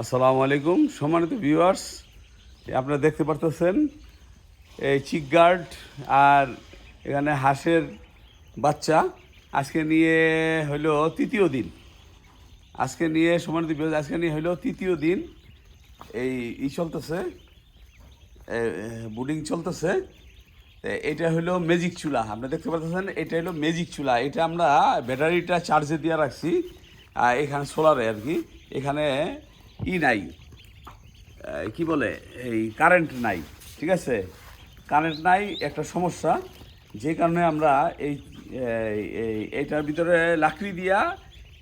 আসসালামু আলাইকুম, সম্মানিত ভিউয়ার্স আপনারা দেখতে পারতেছেন, এই চিক গার্ড আর এখানে হাঁসের বাচ্চা। আজকে নিয়ে হলো তৃতীয় দিন। আজকে নিয়ে, সম্মানিত ভিউয়ার্স আজকে নিয়ে হলো তৃতীয় দিন। এই, ই চলতেছে বুডিং চলতেছে। এটা হলো ম্যাজিক চুলা। আপনারা দেখতে পাচ্ছেন এটা হলো ম্যাজিক চুলা। এটা আমরা ব্যাটারিটা চার্জে দিয়ে রাখছি এখানে সোলারে আর কি। এখানে ই নাই। কি বলে? এই কারেন্ট নাই, ঠিক আছে? কারেন্ট নাই, একটা সমস্যা। যে কারণে আমরা এই এইটার ভিতরে লাকড়ি দিয়া,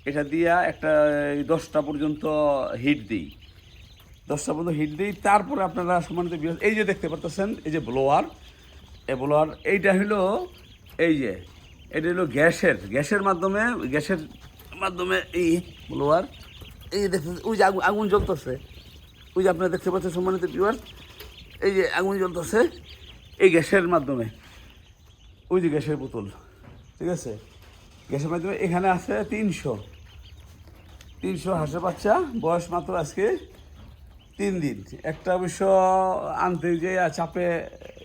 এটা দিয়া একটা দশটা পর্যন্ত হিট দিই। দশটা পর্যন্ত হিট দিই, তারপরে আপনারা সম্মানিত এই যে দেখতে পাচ্ছেন এই যে ব্লোয়ার এ ব্লোয়ার এইটা হলো এই যে, এটা হলো গ্যাসের গ্যাসের মাধ্যমে গ্যাসের মাধ্যমে এই ব্লোয়ার এই দেখতে ওই যে আগুন আগুন জ্বলতেছে। ওই যে আপনারা দেখতে পাচ্ছেন সম্মানিত বিওয়ার এই যে আগুন জ্বলতেছে এই গ্যাসের মাধ্যমে। ওই যে গ্যাসের বোতল, ঠিক আছে? গ্যাসের মাধ্যমে এখানে আছে তিনশো। তিনশো হাঁসের বাচ্চা, বয়স মাত্র আজকে তিন দিন। একটা অবশ্য আনতে যে চাপে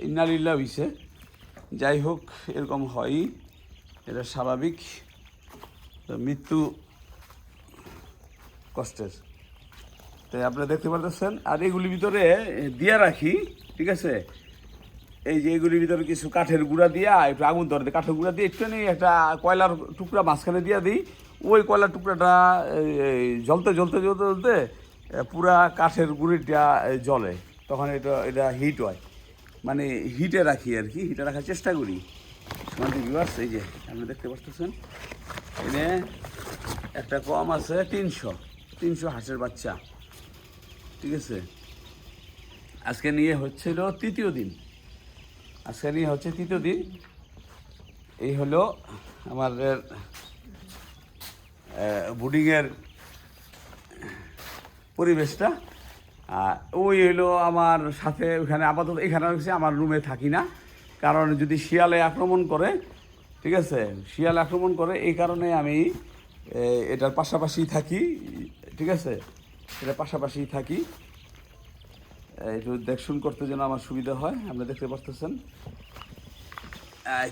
ইন্নালিল্লা হইছে। যাই হোক, এরকম হয়ই। এটা স্বাভাবিক। মৃত্যু কষ্টের। তাই আপনারা দেখতে পারতেছেন, আর এগুলির ভিতরে দিয়া রাখি, ঠিক আছে? এই যে এগুলির ভিতরে কিছু কাঠের গুঁড়া দিয়া, একটু আগুন ধরে কাঠের গুঁড়া দিয়ে একটু নেই একটা কয়লার টুকরা মাঝখানে দিয়া দিই। ওই কয়লার টুকরাটা জ্বলতে জ্বলতে জ্বলতে জ্বলতে পুরা কাঠের গুঁড়িটা জ্বলে। তখন এটা এটা হিট হয়। মানে হিটে রাখি আর কি হিটে রাখার চেষ্টা করি। মানে ভিউয়ার্স এই যে, আপনি দেখতে পাচ্ছেন এনে একটা কম আছে, তিনশো। তিনশো হাঁসের বাচ্চা। ঠিক আছে? আজকে নিয়ে হচ্ছিল তৃতীয় দিন। আজকে নিয়ে হচ্ছে তৃতীয় দিন। এই হলো আমাদের বুডিংয়ের পরিবেশটা। আর ওই হলো আমার সাথে ওখানে আপাতত এখানে হচ্ছে আমার রুমে থাকি না। কারণ যদি শিয়ালে আক্রমণ করে, ঠিক আছে? শিয়াল আক্রমণ করে, এই কারণে আমি এটার পাশাপাশি থাকি। ঠিক আছে? এটা পাশাপাশি থাকি। একটু দেখশুন করতে যেন আমার সুবিধা হয় আপনারা দেখতে পাচ্ছেন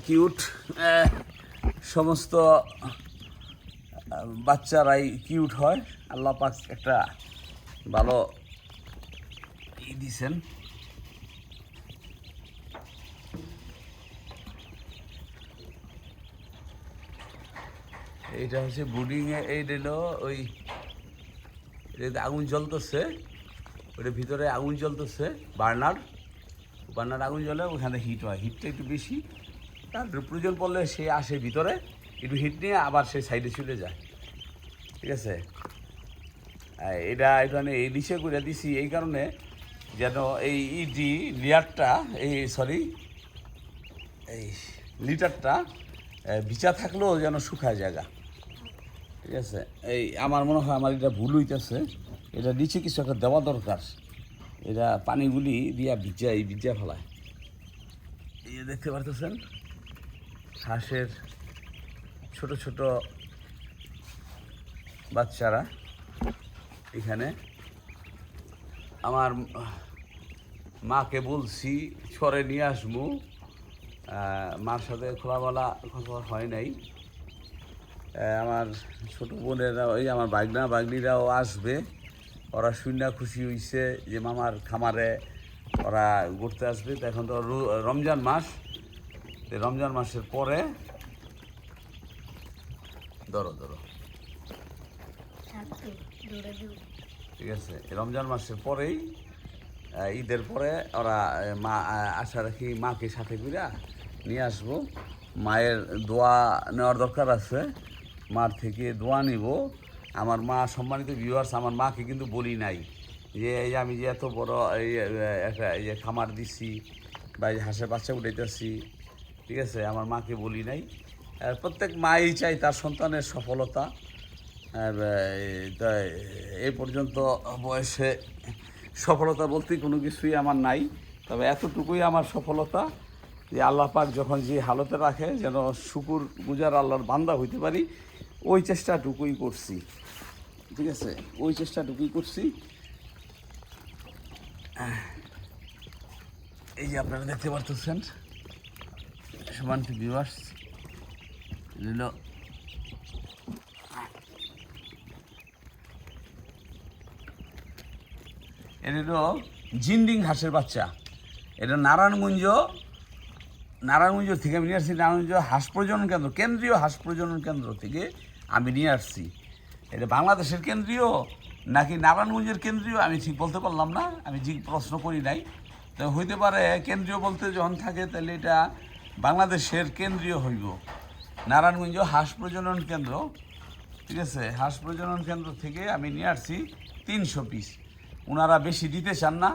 কিউট সমস্ত বাচ্চারাই কিউট হয়। আল্লাহ পাক একটা ভালো ই দিছেন। এইটা হচ্ছে বুডিংয়ে এই দিল ওই এটাতে আগুন জ্বলতেছে ওটার ভিতরে আগুন জ্বলতেছে, বার্নার। বার্নার আগুন জ্বলে ওখানে হিট হয়। হিটটা একটু বেশি, তার প্রয়োজন পড়লে সে আসে ভিতরে, একটু হিট নিয়ে আবার সে সাইডে চলে যায়। ঠিক আছে? এটা এখানে এই নিচে করে দিছি, এই কারণে যেন এই ইডি লিয়ারটা, এই সরি এই লিটারটা ভিজা থাকলেও যেন শুকায় জায়গা। ঠিক আছে? এই আমার মনে হয় আমার এটা ভুল হইতেছে। এটা নিচে কিছু একটা দেওয়া দরকার। এটা পানিগুলি দিয়া ভিজাই ভিজা ফেলায়। এই দেখতে পারতেছেন? হাঁসের ছোট ছোট বাচ্চারা এখানে। আমার মাকে বলছি ছড়ে নিয়ে আসব মার সাথে খোলামেলা কথা হয় নাই। আমার ছোট বোনেরা ওই আমার বাগনা বাগনিরাও আসবে। ওরা শুনে খুশি হইছে যে মামার খামারে ওরা ঘুরতে আসবে। তো এখন তো রমজান মাস। রমজান মাসের পরে ধরো ধরো। ঠিক আছে রমজান মাসের পরেই ঈদের পরে ওরা মা আশা রাখি মাকে সাথে করে নিয়ে আসব। মায়ের দোয়া নেওয়ার দরকার আছে। মার থেকে দোয়া নিব। আমার মা, সম্মানিত ভিউয়ার্স আমার মাকে কিন্তু বলি নাই যে, এই আমি যে এত বড় এই একটা এই যে খামার দিছি বা এই হাঁসের বাচ্চা উঠাইতেছি, ঠিক আছে? আমার মাকে বলি নাই। প্রত্যেক মাই চাই তার সন্তানের সফলতা। এই পর্যন্ত বয়সে সফলতা বলতে কোনো কিছুই আমার নাই। তবে এতটুকুই আমার সফলতা। আল্লাহ পাক যখন যে হালতে রাখে, যেন শুকুর গুজার আল্লাহর বান্দা হইতে পারি, ওই চেষ্টাটুকুই করছি। ঠিক আছে? ওই চেষ্টাটুকুই করছি। এই যে আপনারা দেখতে পারতেছেন সমান্ত ভিউয়ার্স হলো জিন্ডিং হাঁসের বাচ্চা। এটা নারায়ণগঞ্জ নারায়ণগঞ্জ থেকে আমি নিয়ে আসছি, নারায়ণগঞ্জ হাঁস প্রজনন কেন্দ্র, কেন্দ্রীয় হাঁস প্রজনন কেন্দ্র থেকে আমি নিয়ে আসছি। এটা বাংলাদেশের কেন্দ্রীয় নাকি নারায়ণগঞ্জের কেন্দ্রীয়? আমি ঠিক বলতে পারলাম না, আমি ঠিক প্রশ্ন করি নাই। তো হইতে পারে কেন্দ্রীয় বলতে যখন থাকে, তাহলে এটা বাংলাদেশের কেন্দ্রীয় হইব। নারায়ণগঞ্জ হাঁস প্রজনন কেন্দ্র, ঠিক আছে? হাঁস প্রজনন কেন্দ্র থেকে আমি নিয়ে আসছি তিনশো পিস। ওনারা বেশি দিতে চান না।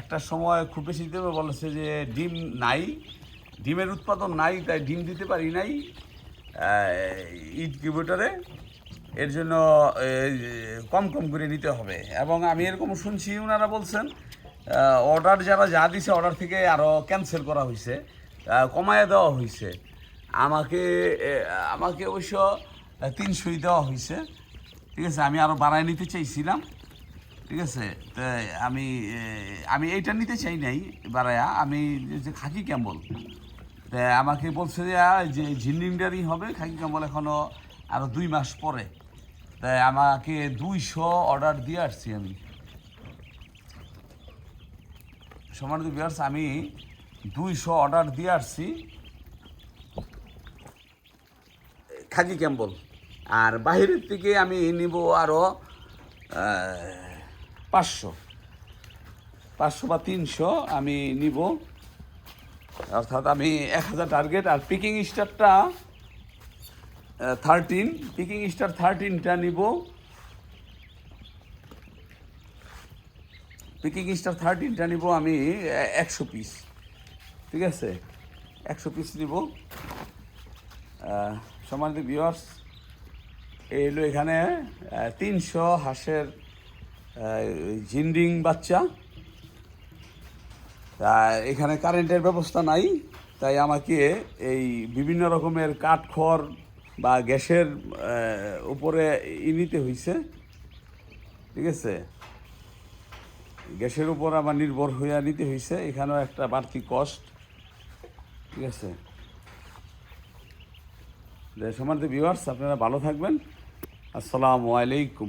একটা সময় খুব বেশি দেবে বলেছে যে ডিম নাই। ডিমের উৎপাদন নাই, তাই ডিম দিতে পারি নাই ইট কিবোটারে এর জন্য কম কম করে নিতে হবে। এবং আমি এরকম শুনছি ওনারা বলছেন অর্ডার যারা যা দিছে অর্ডার থেকে আরও ক্যান্সেল করা হয়েছে কমায় দেওয়া হয়েছে আমাকে আমাকে অবশ্য তিনশোই দেওয়া হয়েছে ঠিক আছে, আমি আরও বাড়ায় নিতে চাইছিলাম। ঠিক আছে তো আমি আমি এইটা নিতে চাই নাই, বাড়ায়া। আমি যে খাকি তা আমাকে বলছে যে যে হবে। খাকি ক্যাম্বল এখনও আরও দুই মাস পরে। তাই আমাকে দুইশো অর্ডার দিয়ে আসছি আমি। সম্মানিত বিয়ার্স আমি দুইশো অর্ডার দিয়ে আসছি। খাকি ক্যাম্বল আর বাইরের থেকে আমি নিব আরও পাঁচশো। পাঁচশো বা তিনশো আমি নিব। অর্থাৎ আমি এক হাজার টার্গেট আর পিকিং স্টারটা থার্টিন পিকিং স্টার থার্টিনটা নিব। পিকিং স্টার থার্টিনটা নিব আমি একশো পিস ঠিক আছে? একশো পিস নিব। সম্মানিত ভিউয়ার্স এই হলো এখানে তিনশো হাঁসের জিন্ডিং বাচ্চা। এখানে কারেন্টের ব্যবস্থা নাই, তাই আমাকে এই বিভিন্ন রকমের কাঠখড় বা গ্যাসের উপরে ই নিতে হয়েছে ঠিক আছে? গ্যাসের উপর আমার নির্ভর হইয়া নিতে হয়েছে এখানেও একটা বাড়তি কষ্ট ঠিক আছে? সমান্ত ভিউয়ার্স আপনারা ভালো থাকবেন। আসসালামু আলাইকুম।